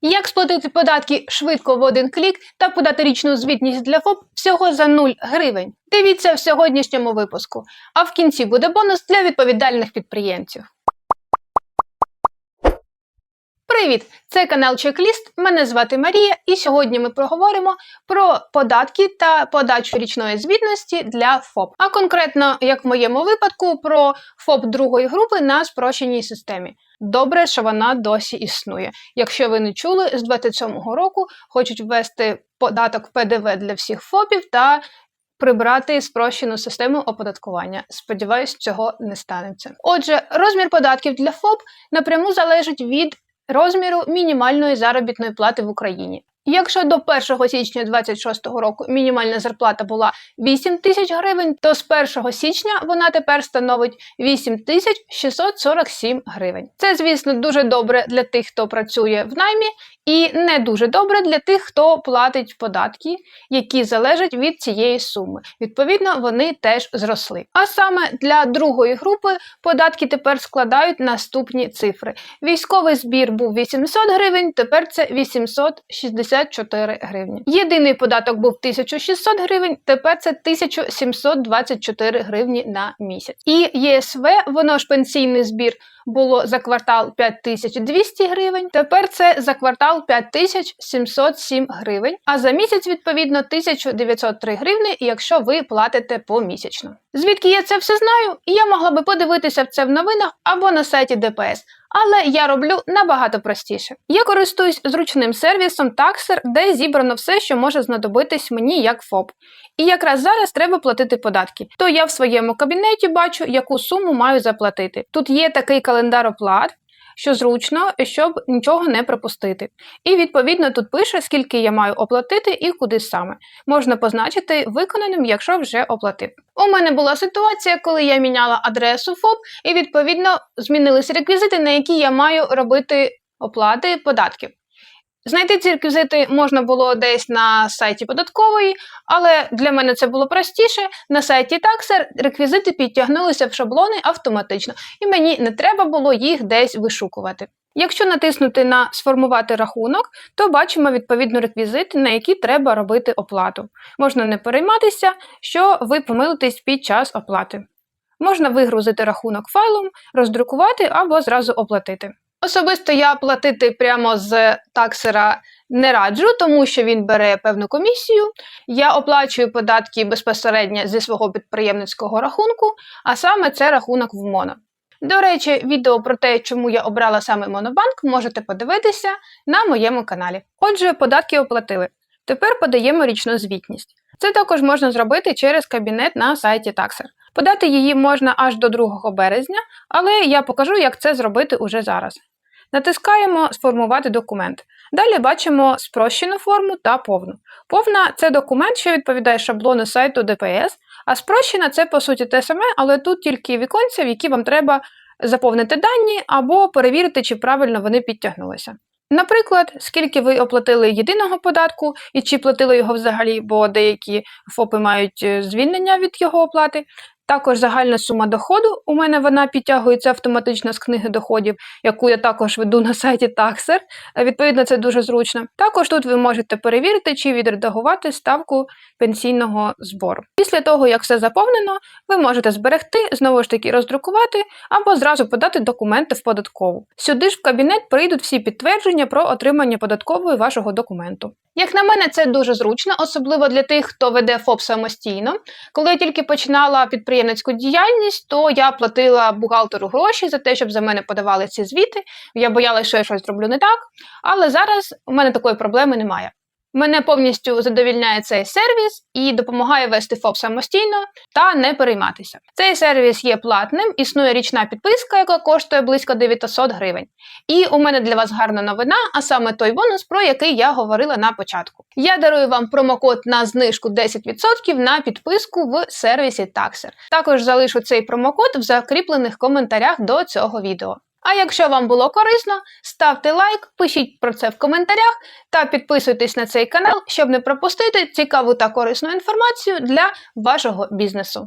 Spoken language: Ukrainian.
Як сплатити податки швидко в один клік та подати річну звітність для ФОП всього за 0 гривень? Дивіться в сьогоднішньому випуску. А в кінці буде бонус для відповідальних підприємців. Привіт! Це канал Чекліст. Мене звати Марія, і сьогодні ми проговоримо про податки та подачу річної звітності для ФОП. А конкретно, як в моєму випадку, про ФОП другої групи на спрощеній системі. Добре, що вона досі існує. Якщо ви не чули, з 27-го року хочуть ввести податок ПДВ для всіх ФОПів та прибрати спрощену систему оподаткування. Сподіваюсь, цього не станеться. Отже, розмір податків для ФОП напряму залежить від розміру мінімальної заробітної плати в Україні. Якщо до 1 січня 2026 року мінімальна зарплата була 8 тисяч гривень, то з 1 січня вона тепер становить 8 тисяч 647 гривень. Це, звісно, дуже добре для тих, хто працює в наймі, і не дуже добре для тих, хто платить податки, які залежать від цієї суми. Відповідно, вони теж зросли. А саме для другої групи податки тепер складають наступні цифри: військовий збір був 800 гривень, тепер це 864 гривні. Єдиний податок був 1600 гривень, тепер це 1724 гривні на місяць. І ЄСВ, воно ж пенсійний збір. Було за квартал 5200 гривень, тепер це за квартал 5707 гривень, а за місяць, відповідно, 1903 гривні, якщо ви платите помісячно. Звідки я це все знаю? Я могла би подивитися це в новинах або на сайті ДПС, але я роблю набагато простіше. Я користуюсь зручним сервісом Taxer, де зібрано все, що може знадобитись мені як ФОП. І якраз зараз треба платити податки. То я в своєму кабінеті бачу, яку суму маю заплатити. Тут є такий календар оплат. Що зручно, щоб нічого не пропустити. І відповідно тут пише, скільки я маю оплатити і куди саме. Можна позначити виконаним, якщо вже оплатив. У мене була ситуація, коли я міняла адресу ФОП, і відповідно змінилися реквізити, на які я маю робити оплати податків. Знайти ці реквізити можна було десь на сайті податкової, але для мене це було простіше. На сайті Taxer реквізити підтягнулися в шаблони автоматично, і мені не треба було їх десь вишукувати. Якщо натиснути на Сформувати рахунок, то бачимо відповідно реквізити, на які треба робити оплату. Можна не перейматися, що ви помилитесь під час оплати. Можна вигрузити рахунок файлом, роздрукувати або зразу оплатити. Особисто я платити прямо з таксера не раджу, тому що він бере певну комісію. Я оплачую податки безпосередньо зі свого підприємницького рахунку, а саме це рахунок в моно. До речі, відео про те, чому я обрала саме Монобанк, можете подивитися на моєму каналі. Отже, податки оплатили. Тепер подаємо річну звітність. Це також можна зробити через кабінет на сайті Taxer. Подати її можна аж до 2 березня, але я покажу, як це зробити уже зараз. Натискаємо Сформувати документ. Далі бачимо спрощену форму та повну. Повна це документ, що відповідає шаблону сайту ДПС, а спрощена це по суті те саме, але тут тільки віконця, в які вам треба заповнити дані або перевірити, чи правильно вони підтягнулися. Наприклад, скільки ви оплатили єдиного податку і чи платили його взагалі, бо деякі ФОПи мають е, звільнення від його оплати. Також загальна сума доходу. У мене вона підтягується автоматично з книги доходів, яку я також веду на сайті Taxer. Е, Відповідно, це дуже зручно. Також тут ви можете перевірити чи відредагувати ставку пенсійного збору. Після того, як все заповнено, ви можете зберегти, знову ж таки роздрукувати або зразу подати документи в податкову. Сюди ж в кабінет прийдуть всі підтвердження про отримання податкової вашого документу. Як на мене, це дуже зручно, особливо для тих, хто веде ФОП самостійно. Коли я тільки починала підприємницьку діяльність, то я платила бухгалтеру гроші за те, щоб за мене подавали ці звіти. Я боялася, що я щось зроблю не так. Але зараз у мене такої проблеми немає. Мене повністю задовільняє цей сервіс і допомагає вести ФОП самостійно та не перейматися. Цей сервіс є платним, існує річна підписка, яка коштує близько 900 гривень. І у мене для вас гарна новина, а саме той бонус, про який я говорила на початку. Я дарую вам промокод на знижку 10% на підписку в сервісі Taxer. Також залишу цей промокод в закріплених коментарях до цього відео. А якщо вам було корисно, ставте лайк, пишіть про це в коментарях та підписуйтесь на цей канал, щоб не пропустити цікаву та корисну інформацію для вашого бізнесу.